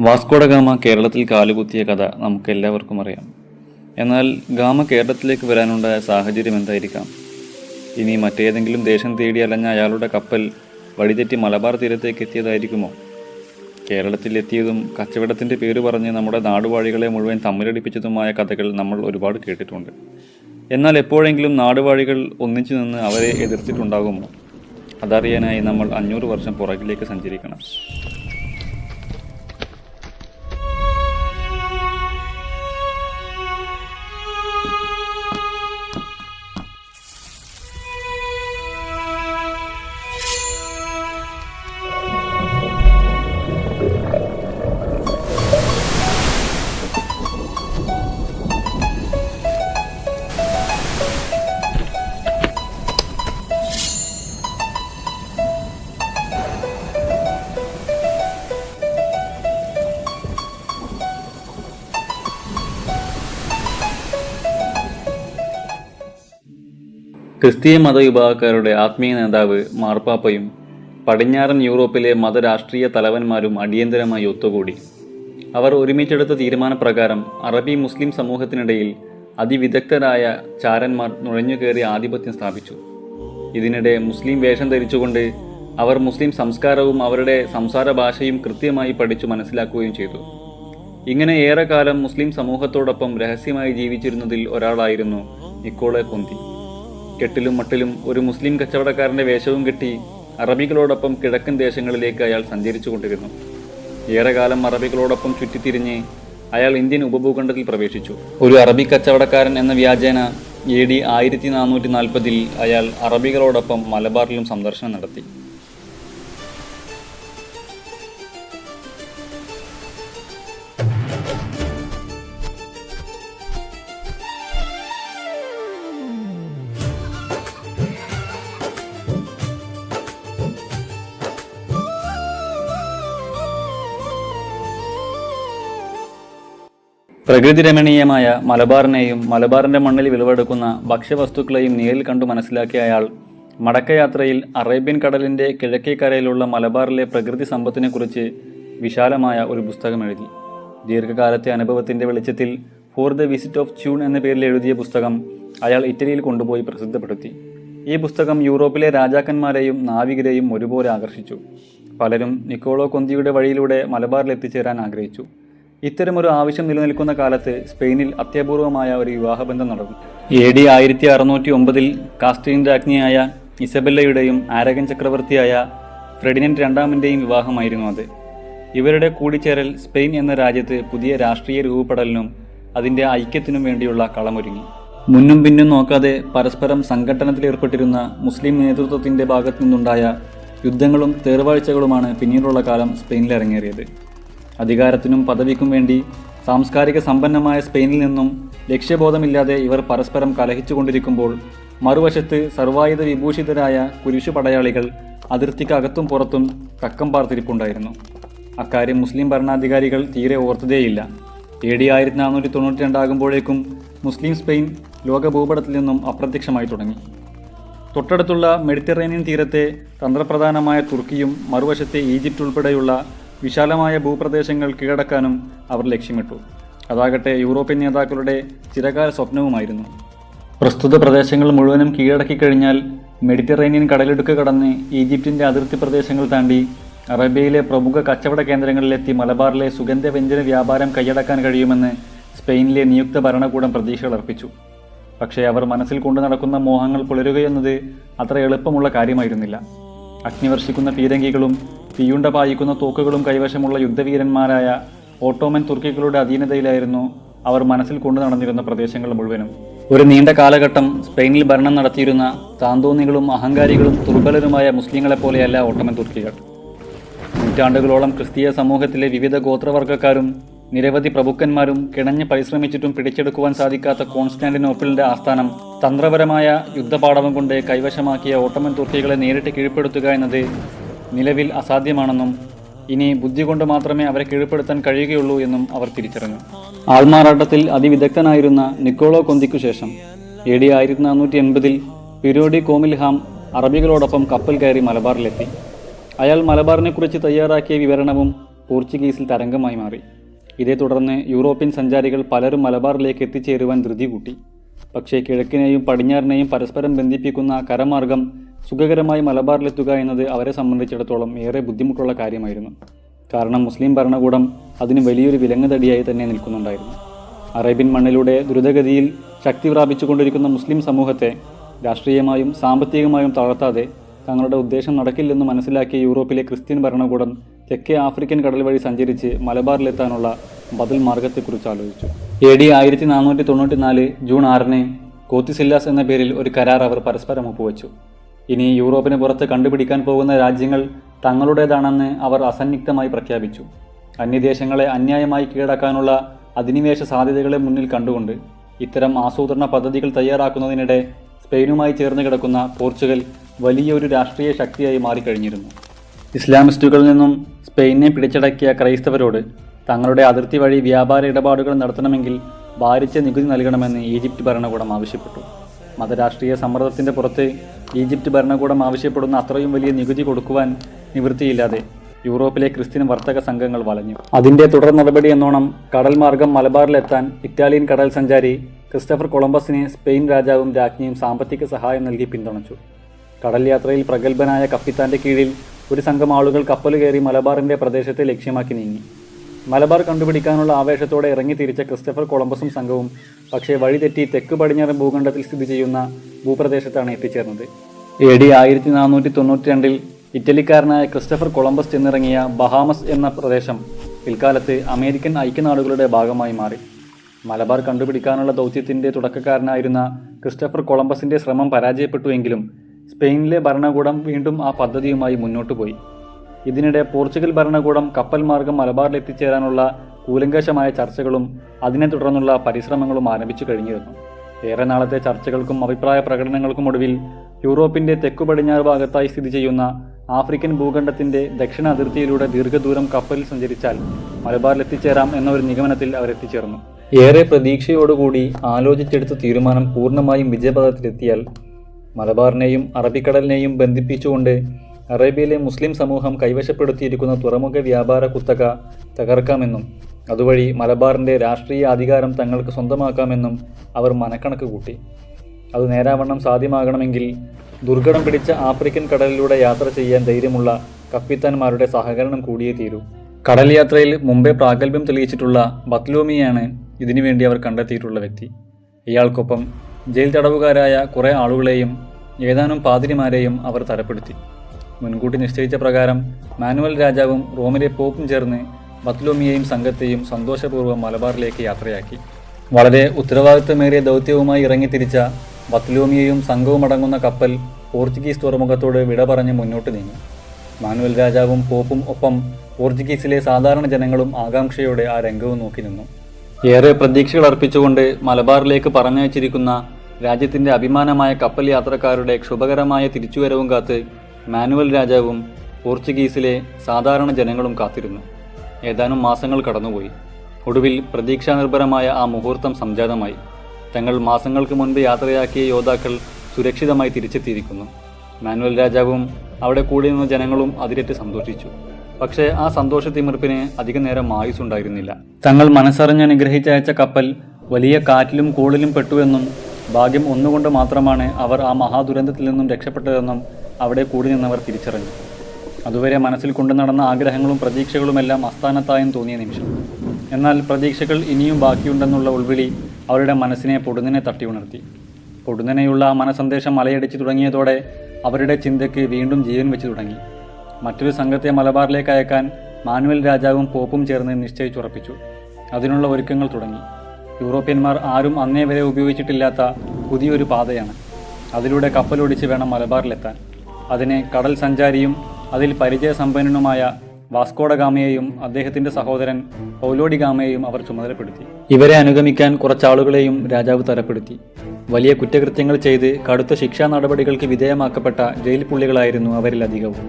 Vasco da gamma കേരളത്തിൽ കാലുകുത്തിയ കഥ നമുക്ക് എല്ലാവർക്കും അറിയാം. എന്നാൽ ഗാമ കേരളത്തിലേക്ക് വരാനുണ്ടായ സാഹചര്യം എന്തായിരിക്കാം? ഇനി മറ്റേതെങ്കിലും ദേശം തേടി അലഞ്ഞ അയാളുടെ കപ്പൽ വഴിതെറ്റി മലബാർ തീരത്തേക്ക് എത്തിയതായിരിക്കുമോ? കേരളത്തിൽ എത്തിയതും കച്ചവടത്തിന്റെ പേര് പറഞ്ഞ് നമ്മുടെ നാടുവാഴികളെ മുഴുവൻ തമ്മിലടിപ്പിച്ചതുമായ കഥകൾ നമ്മൾ ഒരുപാട് കേട്ടിട്ടുണ്ട്. എന്നാൽ എപ്പോഴെങ്കിലും നാടുവാഴികൾ ഒന്നിച്ചു നിന്ന് അവരെ എതിർത്തിട്ടുണ്ടാകുമോ? അതറിയാനായി നമ്മൾ അഞ്ഞൂറ് വർഷം പുറകിലേക്ക് സഞ്ചരിക്കണം. ക്രിസ്തീയ മതവിഭാഗക്കാരുടെ ആത്മീയ നേതാവ് മാർപ്പാപ്പയും പടിഞ്ഞാറൻ യൂറോപ്പിലെ മതരാഷ്ട്രീയ തലവന്മാരും അടിയന്തരമായി ഒത്തുകൂടി. അവർ ഒരുമിച്ചെടുത്ത തീരുമാനപ്രകാരം അറബി മുസ്ലിം സമൂഹത്തിനിടയിൽ അതിവിദഗ്ധരായ ചാരന്മാർ നുഴഞ്ഞുകയറി ആധിപത്യം സ്ഥാപിച്ചു. ഇതിനിടെ മുസ്ലിം വേഷം ധരിച്ചുകൊണ്ട് അവർ മുസ്ലിം സംസ്കാരവും അവരുടെ സംസാര ഭാഷയും കൃത്യമായി പഠിച്ചു മനസ്സിലാക്കുകയും ചെയ്തു. ഇങ്ങനെ ഏറെക്കാലം മുസ്ലിം സമൂഹത്തോടൊപ്പം രഹസ്യമായി ജീവിച്ചിരുന്നതിൽ ഒരാളായിരുന്നു നിക്കോളെ കൊന്തി. കെട്ടിലും മട്ടിലും ഒരു മുസ്ലിം കച്ചവടക്കാരന്റെ വേഷവും കെട്ടി അറബികളോടൊപ്പം കിഴക്കൻ ദേശങ്ങളിലേക്ക് അയാൾ സഞ്ചരിച്ചു കൊണ്ടിരുന്നു ഏറെക്കാലം അറബികളോടൊപ്പം ചുറ്റിത്തിരിഞ്ഞ് അയാൾ ഇന്ത്യൻ ഉപഭൂഖണ്ഡത്തിൽ പ്രവേശിച്ചു. ഒരു അറബി കച്ചവടക്കാരൻ എന്ന വ്യാജേന എ ഡി ആയിരത്തി നാനൂറ്റി നാൽപ്പതിൽ അയാൾ അറബികളോടൊപ്പം മലബാറിലും സന്ദർശനം നടത്തി. പ്രകൃതി രമണീയമായ മലബാറിനെയും മലബാറിന്റെ മണ്ണിൽ വിളവെടുക്കുന്ന ഭക്ഷ്യവസ്തുക്കളെയും നേരിൽ കണ്ടു മനസ്സിലാക്കിയ അയാൾ മടക്കയാത്രയിൽ അറേബ്യൻ കടലിന്റെ കിഴക്കേ കരയിലുള്ള മലബാറിലെ പ്രകൃതി സമ്പത്തിനെക്കുറിച്ച് വിശാലമായ ഒരു പുസ്തകം എഴുതി. ദീർഘകാലത്തെ അനുഭവത്തിന്റെ വെളിച്ചത്തിൽ ഫോർ ദ വിസിറ്റ് ഓഫ് ചൂൺ എന്ന പേരിൽ എഴുതിയ പുസ്തകം അയാൾ ഇറ്റലിയിൽ കൊണ്ടുപോയി പ്രസിദ്ധപ്പെടുത്തി. ഈ പുസ്തകം യൂറോപ്പിലെ രാജാക്കന്മാരെയും നാവികരെയും ഒരുപോലെ ആകർഷിച്ചു. പലരും നിക്കോളോ കൊന്തിയുടെ വഴിയിലൂടെ മലബാറിൽ എത്തിച്ചേരാൻ ആഗ്രഹിച്ചു. ഇത്തരമൊരു ആവശ്യം നിലനിൽക്കുന്ന കാലത്ത് സ്പെയിനിൽ അത്യപൂർവമായ ഒരു വിവാഹബന്ധം നടന്നു. എ ഡി ആയിരത്തി അറുന്നൂറ്റി ഒമ്പതിൽ കാസ്റ്റീൻ രാജ്ഞിയായ ഇസബെല്ലയുടെയും ആരകൻ ചക്രവർത്തിയായ ഫ്രെഡിനൻഡ് രണ്ടാമന്റെയും വിവാഹമായിരുന്നു അത്. ഇവരുടെ കൂടിച്ചേരൽ സ്പെയിൻ എന്ന രാജ്യത്ത് പുതിയ രാഷ്ട്രീയ രൂപപ്പെടലിനും അതിന്റെ ഐക്യത്തിനും വേണ്ടിയുള്ള കളമൊരുങ്ങി. മുന്നും പിന്നും നോക്കാതെ പരസ്പരം സംഘട്ടനത്തിലേർപ്പെട്ടിരുന്ന മുസ്ലിം നേതൃത്വത്തിന്റെ ഭാഗത്തു നിന്നുണ്ടായ യുദ്ധങ്ങളും തേർവാഴ്ചകളുമാണ് പിന്നീടുള്ള കാലം സ്പെയിനിൽ ഇറങ്ങേറിയത് അധികാരത്തിനും പദവിക്കും വേണ്ടി സാംസ്കാരിക സമ്പന്നമായ സ്പെയിനിൽ നിന്നും ലക്ഷ്യബോധമില്ലാതെ ഇവർ പരസ്പരം കലഹിച്ചുകൊണ്ടിരിക്കുമ്പോൾ മറുവശത്ത് സർവായുധ വിഭൂഷിതരായ കുരിശു പടയാളികൾ അതിർത്തിക്ക് അകത്തും പുറത്തും തക്കം പാർത്തിരിപ്പുണ്ടായിരുന്നു. അക്കാര്യം മുസ്ലിം ഭരണാധികാരികൾ തീരെ ഓർത്തതേയില്ല. എ ഡി ആയിരത്തി നാനൂറ്റി തൊണ്ണൂറ്റി രണ്ടാകുമ്പോഴേക്കും മുസ്ലിം സ്പെയിൻ ലോകഭൂപടത്തിൽ നിന്നും അപ്രത്യക്ഷമായി തുടങ്ങി. തൊട്ടടുത്തുള്ള മെഡിറ്ററേനിയൻ തീരത്തെ തന്ത്രപ്രധാനമായ തുർക്കിയും മറുവശത്തെ ഈജിപ്റ്റ് ഉൾപ്പെടെയുള്ള വിശാലമായ ഭൂപ്രദേശങ്ങൾ കീഴടക്കാനും അവർ ലക്ഷ്യമിട്ടു. അതാകട്ടെ യൂറോപ്യൻ നേതാക്കളുടെ ചിരകാല സ്വപ്നവുമായിരുന്നു. പ്രസ്തുത പ്രദേശങ്ങൾ മുഴുവനും കീഴടക്കി കഴിഞ്ഞാൽ മെഡിറ്ററേനിയൻ കടലിടുക്ക് കടന്ന് ഈജിപ്തിന്റെ അതിർത്തി പ്രദേശങ്ങൾ താണ്ടി അറേബ്യയിലെ പ്രമുഖ കച്ചവട കേന്ദ്രങ്ങളിലെത്തി മലബാറിലെ സുഗന്ധവ്യഞ്ജന വ്യാപാരം കൈയടക്കാൻ കഴിയുമെന്ന് സ്പെയിനിലെ നിയുക്ത ഭരണകൂടം പ്രതീക്ഷകൾ അർപ്പിച്ചു. പക്ഷേ അവർ മനസ്സിൽ കൊണ്ടു നടക്കുന്ന മോഹങ്ങൾ പുലരുകയെന്നത് അത്ര എളുപ്പമുള്ള കാര്യമായിരുന്നില്ല. അഗ്നിവർഷിക്കുന്ന പീരങ്കികളും തീയുണ്ട പായിക്കുന്ന തോക്കുകളും കൈവശമുള്ള യുദ്ധവീരന്മാരായ ഓട്ടോമൻ തുർക്കികളുടെ അധീനതയിലായിരുന്നു അവർ മനസ്സിൽ കൊണ്ടു നടന്നിരുന്ന പ്രദേശങ്ങൾ മുഴുവനും. ഒരു നീണ്ട കാലഘട്ടം സ്പെയിനിൽ ഭരണം നടത്തിയിരുന്ന താന്തോന്നികളും അഹങ്കാരികളും ദുർബലരുമായ മുസ്ലിങ്ങളെപ്പോലെയല്ല ഓട്ടോമൻ തുർക്കികൾ. നൂറ്റാണ്ടുകളോളം ക്രിസ്തീയ സമൂഹത്തിലെ വിവിധ ഗോത്രവർഗക്കാരും നിരവധി പ്രഭുക്കന്മാരും കിണഞ്ഞ് പരിശ്രമിച്ചിട്ടും പിടിച്ചെടുക്കുവാൻ സാധിക്കാത്ത കോൺസ്റ്റാന്റിനോപ്പിളിന്റെ ആസ്ഥാനം തന്ത്രപരമായ യുദ്ധപാഠവം കൊണ്ട് കൈവശമാക്കിയ ഓട്ടോമൻ തുർക്കികളെ നേരിട്ട് കീഴ്പ്പെടുത്തുക എന്നത് നിലവിൽ അസാധ്യമാണെന്നും ഇനി ബുദ്ധി കൊണ്ട് മാത്രമേ അവരെ കീഴ്പ്പെടുത്താൻ കഴിയുകയുള്ളൂ എന്നും അവർ തിരിച്ചറിഞ്ഞു. ആൾമാറാട്ടത്തിൽ അതിവിദഗ്ധനായിരുന്ന നിക്കോളോ കൊന്തിക്കു ശേഷം എ ഡി ആയിരത്തി നാനൂറ്റി എൺപതിൽ പിരോഡി കോമിൽഹാം അറബികളോടൊപ്പം കപ്പൽ കയറി മലബാറിലെത്തി. അയാൾ മലബാറിനെക്കുറിച്ച് തയ്യാറാക്കിയ വിവരണവും പോർച്ചുഗീസിൽ തരംഗമായി മാറി. ഇതേ തുടർന്ന് യൂറോപ്യൻ സഞ്ചാരികൾ പലരും മലബാറിലേക്ക് എത്തിച്ചേരുവാൻ ധൃതി കൂട്ടി പക്ഷേ കിഴക്കിനെയും പടിഞ്ഞാറിനെയും പരസ്പരം ബന്ധിപ്പിക്കുന്ന കരമാർഗം സുഖകരമായി മലബാറിലെത്തുക എന്നത് അവരെ സംബന്ധിച്ചിടത്തോളം ഏറെ ബുദ്ധിമുട്ടുള്ള കാര്യമായിരുന്നു. കാരണം മുസ്ലിം ഭരണകൂടം അതിന് വലിയൊരു വിലങ്ങുതടിയായി തന്നെ നിൽക്കുന്നുണ്ടായിരുന്നു. അറേബ്യൻ മണ്ണിലൂടെ ദ്രുതഗതിയിൽ ശക്തി പ്രാപിച്ചുകൊണ്ടിരിക്കുന്ന മുസ്ലിം സമൂഹത്തെ രാഷ്ട്രീയമായും സാമ്പത്തികമായും തളർത്താതെ തങ്ങളുടെ ഉദ്ദേശം നടക്കില്ലെന്ന് മനസ്സിലാക്കിയ യൂറോപ്പിലെ ക്രിസ്ത്യൻ ഭരണകൂടം തെക്കേ ആഫ്രിക്കൻ കടൽ വഴി സഞ്ചരിച്ച് മലബാറിലെത്താനുള്ള ബദൽ മാർഗത്തെക്കുറിച്ച് ആലോചിച്ചു. എ ഡി ആയിരത്തി നാനൂറ്റി തൊണ്ണൂറ്റി നാല് ജൂൺ ആറിന് കോത്തിസില്ലാസ് എന്ന പേരിൽ ഒരു കരാർ അവർ പരസ്പരം ഒപ്പുവെച്ചു. ഇനി യൂറോപ്പിന് പുറത്ത് കണ്ടുപിടിക്കാൻ പോകുന്ന രാജ്യങ്ങൾ തങ്ങളുടേതാണെന്ന് അവർ അസന്നിഗ്ധമായി പ്രഖ്യാപിച്ചു. അന്യദേശങ്ങളെ അന്യായമായി കീഴടക്കാനുള്ള അധിനിവേശ സാധ്യതകളെ മുന്നിൽ കണ്ടുകൊണ്ട് ഇത്തരം ആസൂത്രണ പദ്ധതികൾ തയ്യാറാക്കുന്നതിനിടെ സ്പെയിനുമായി ചേർന്ന് കിടക്കുന്ന പോർച്ചുഗൽ വലിയൊരു രാഷ്ട്രീയ ശക്തിയായി മാറിക്കഴിഞ്ഞിരുന്നു. ഇസ്ലാമിസ്റ്റുകളിൽ നിന്നും സ്പെയിനെ പിടിച്ചടക്കിയ ക്രൈസ്തവരോട് തങ്ങളുടെ അതിർത്തി വഴി വ്യാപാര ഇടപാടുകൾ നടത്തണമെങ്കിൽ ഭാരിച്ച നികുതി നൽകണമെന്ന് ഈജിപ്ത് ഭരണകൂടം ആവശ്യപ്പെട്ടു. മതരാഷ്ട്രീയ സമ്മർദ്ദത്തിന്റെ പുറത്ത് ഈജിപ്ത് ഭരണകൂടം ആവശ്യപ്പെടുന്ന അത്രയും വലിയ നികുതി കൊടുക്കുവാൻ നിവൃത്തിയില്ലാതെ യൂറോപ്പിലെ ക്രിസ്ത്യൻ വർത്തക സംഘങ്ങൾ വളഞ്ഞു. അതിന്റെ തുടർ നടപടി എന്നോണം കടൽ മാർഗം മലബാറിലെത്താൻ ഇറ്റാലിയൻ കടൽ സഞ്ചാരി ക്രിസ്റ്റഫർ കൊളംബസിനെ സ്പെയിൻ രാജാവും രാജ്ഞിയും സാമ്പത്തിക സഹായം നൽകി പിന്തുണച്ചു. കടൽ യാത്രയിൽ പ്രഗത്ഭനായ കപ്പിത്താന്റെ കീഴിൽ ഒരു സംഘം ആളുകൾ കപ്പൽ കയറി മലബാറിന്റെ പ്രദേശത്തെ ലക്ഷ്യമാക്കി നീങ്ങി. മലബാർ കണ്ടുപിടിക്കാനുള്ള ആവേശത്തോടെ ഇറങ്ങി തിരിച്ച ക്രിസ്റ്റഫർ കൊളംബസും സംഘവും പക്ഷേ വഴിതെറ്റി തെക്ക് പടിഞ്ഞാറൻ ഭൂഖണ്ഡത്തിൽ സ്ഥിതി ചെയ്യുന്ന ഭൂപ്രദേശത്താണ് എത്തിച്ചേർന്നത്. എ ഡി ആയിരത്തി നാനൂറ്റി തൊണ്ണൂറ്റി രണ്ടിൽ ഇറ്റലിക്കാരനായ ക്രിസ്റ്റഫർ കൊളംബസ് ചെന്നിറങ്ങിയ ബഹാമസ് എന്ന പ്രദേശം പിൽക്കാലത്ത് അമേരിക്കൻ ഐക്യനാടുകളുടെ ഭാഗമായി മാറി. മലബാർ കണ്ടുപിടിക്കാനുള്ള ദൗത്യത്തിന്റെ തുടക്കക്കാരനായിരുന്ന ക്രിസ്റ്റഫർ കൊളംബസിന്റെ ശ്രമം പരാജയപ്പെട്ടുവെങ്കിലും സ്പെയിനിലെ ഭരണകൂടം വീണ്ടും ആ പദ്ധതിയുമായി മുന്നോട്ടു പോയി ഇതിനിടെ പോർച്ചുഗൽ ഭരണകൂടം കപ്പൽ മാർഗം മലബാറിൽ എത്തിച്ചേരാനുള്ള കൂലങ്കശമായ ചർച്ചകളും അതിനെ തുടർന്നുള്ള പരിശ്രമങ്ങളും ആരംഭിച്ചു കഴിഞ്ഞിരുന്നു. ഏറെ നാളത്തെ ചർച്ചകൾക്കും അഭിപ്രായ പ്രകടനങ്ങൾക്കും ഒടുവിൽ യൂറോപ്പിന്റെ തെക്കു പടിഞ്ഞാറ് ഭാഗത്തായി സ്ഥിതി ചെയ്യുന്ന ആഫ്രിക്കൻ ഭൂഖണ്ഡത്തിന്റെ ദക്ഷിണ അതിർത്തിയിലൂടെ ദീർഘദൂരം കപ്പലിൽ സഞ്ചരിച്ചാൽ മലബാറിൽ എത്തിച്ചേരാം എന്ന ഒരു നിഗമനത്തിൽ അവർ എത്തിച്ചേർന്നു. ഏറെ പ്രതീക്ഷയോടുകൂടി ആലോചിച്ചെടുത്ത തീരുമാനം പൂർണമായും വിജയപഥത്തിലെത്തിയാൽ മലബാറിനെയും അറബിക്കടലിനെയും ബന്ധിപ്പിച്ചുകൊണ്ട് അറേബ്യയിലെ മുസ്ലിം സമൂഹം കൈവശപ്പെടുത്തിയിരിക്കുന്ന തുറമുഖ വ്യാപാര കുത്തക തകർക്കാമെന്നും അതുവഴി മലബാറിന്റെ രാഷ്ട്രീയ അധികാരം തങ്ങൾക്ക് സ്വന്തമാക്കാമെന്നും അവർ മനക്കണക്ക് കൂട്ടി. അത് നേരാവണ്ണം സാധ്യമാകണമെങ്കിൽ ദുർഘടം പിടിച്ച ആഫ്രിക്കൻ കടലിലൂടെ യാത്ര ചെയ്യാൻ ധൈര്യമുള്ള കപ്പിത്താന്മാരുടെ സഹകരണം കൂടിയേ തീരൂ. കടൽ യാത്രയിൽ മുമ്പേ പ്രാഗൽഭ്യം തെളിയിച്ചിട്ടുള്ള ബത്ലോമിയാണ് ഇതിനുവേണ്ടി അവർ കണ്ടെത്തിയിട്ടുള്ള വ്യക്തി. ഇയാൾക്കൊപ്പം ജയിൽ തടവുകാരായ കുറേ ആളുകളെയും ഏതാനും പാതിരിമാരെയും അവർ തരപ്പെടുത്തി. മുൻകൂട്ടി നിശ്ചയിച്ച പ്രകാരം മാനുവൽ രാജാവും റോമിലെ പോപ്പും ചേർന്ന് ബത്ലോമിയെയും സംഘത്തെയും സന്തോഷപൂർവം മലബാറിലേക്ക് യാത്രയാക്കി. വളരെ ഉത്തരവാദിത്തമേറിയ ദൗത്യവുമായി ഇറങ്ങിത്തിരിച്ച ബത്ലോമിയയും സംഘവും അടങ്ങുന്ന കപ്പൽ പോർച്ചുഗീസ് തുറമുഖത്തോട് വിട പറഞ്ഞ് മുന്നോട്ട് നീങ്ങി. മാനുവൽ രാജാവും പോപ്പും ഒപ്പം പോർച്ചുഗീസിലെ സാധാരണ ജനങ്ങളും ആകാംക്ഷയോടെ ആ രംഗവും നോക്കി നിന്നു. ഏറെ പ്രതീക്ഷകൾ അർപ്പിച്ചുകൊണ്ട് മലബാറിലേക്ക് പറഞ്ഞയച്ചിരിക്കുന്ന രാജ്യത്തിന്റെ അഭിമാനമായ കപ്പൽ യാത്രക്കാരുടെ ക്ഷുഭകരമായ തിരിച്ചുവരവും കാത്ത് മാനുവൽ രാജാവും പോർച്ചുഗീസിലെ സാധാരണ ജനങ്ങളും കാത്തിരുന്നു. ഏതാനും മാസങ്ങൾ കടന്നുപോയി. ഒടുവിൽ പ്രതീക്ഷാനിർഭരമായ ആ മുഹൂർത്തം സംജാതമായി. തങ്ങൾ മാസങ്ങൾക്ക് മുൻപ് യാത്രയാക്കിയ യോദ്ധാക്കൾ സുരക്ഷിതമായി തിരിച്ചെത്തിയിരിക്കുന്നു. മാനുവൽ രാജാവും അവിടെ കൂടി നിന്ന ജനങ്ങളും അതിരറ്റ് സന്തോഷിച്ചു. പക്ഷേ ആ സന്തോഷത്തിമിർപ്പിന് അധിക നേരം ആയുസുണ്ടായിരുന്നില്ല തങ്ങൾ മനസ്സറിഞ്ഞ് അനുഗ്രഹിച്ചയച്ച കപ്പൽ വലിയ കാറ്റിലും കോളിലും പെട്ടുവെന്നും ഭാഗ്യം ഒന്നുകൊണ്ട് മാത്രമാണ് അവർ ആ മഹാദുരന്തത്തിൽ നിന്നും രക്ഷപ്പെട്ടതെന്നും അവിടെ കൂടി നിന്നവർ തിരിച്ചറിഞ്ഞു. അതുവരെ മനസ്സിൽ കൊണ്ടു നടന്ന ആഗ്രഹങ്ങളും പ്രതീക്ഷകളുമെല്ലാം അസ്ഥാനത്തായും തോന്നിയ നിമിഷം. എന്നാൽ പ്രതീക്ഷകൾ ഇനിയും ബാക്കിയുണ്ടെന്നുള്ള ഉൾവിളി അവരുടെ മനസ്സിനെ പൊടുന്നനെ തട്ടി ഉണർത്തി പൊടുന്നനെയുള്ള ആ മനസന്ദേശം മലയടിച്ചു തുടങ്ങിയതോടെ അവരുടെ ചിന്തയ്ക്ക് വീണ്ടും ജീവൻ വെച്ചു തുടങ്ങി. മറ്റൊരു സംഘത്തെ മലബാറിലേക്ക് അയക്കാൻ മാനുവൽ രാജാവും പോപ്പും ചേർന്ന് നിശ്ചയിച്ചുറപ്പിച്ചു. അതിനുള്ള ഒരുക്കങ്ങൾ തുടങ്ങി. യൂറോപ്യന്മാർ ആരും അന്നേ വരെ ഉപയോഗിച്ചിട്ടില്ലാത്ത പുതിയൊരു പാതയാണ്. അതിലൂടെ കപ്പലോടിച്ച് വേണം മലബാറിലെത്താൻ. അതിനെ കടൽ സഞ്ചാരിയും അതിൽ പരിചയസമ്പന്നനുമായ വാസ്കോഡ ഗാമയെയും അദ്ദേഹത്തിന്റെ സഹോദരൻ പൗലോഡി ഗാമയെയും അവർ ചുമതലപ്പെടുത്തി. ഇവരെ അനുഗമിക്കാൻ കുറച്ചാളുകളെയും രാജാവ് തരപ്പെടുത്തി. വലിയ കുറ്റകൃത്യങ്ങൾ ചെയ്ത് കടുത്ത ശിക്ഷാ നടപടികൾക്ക് വിധേയമാക്കപ്പെട്ട ജയിൽ പുള്ളികളായിരുന്നു അവരിൽ അധികവും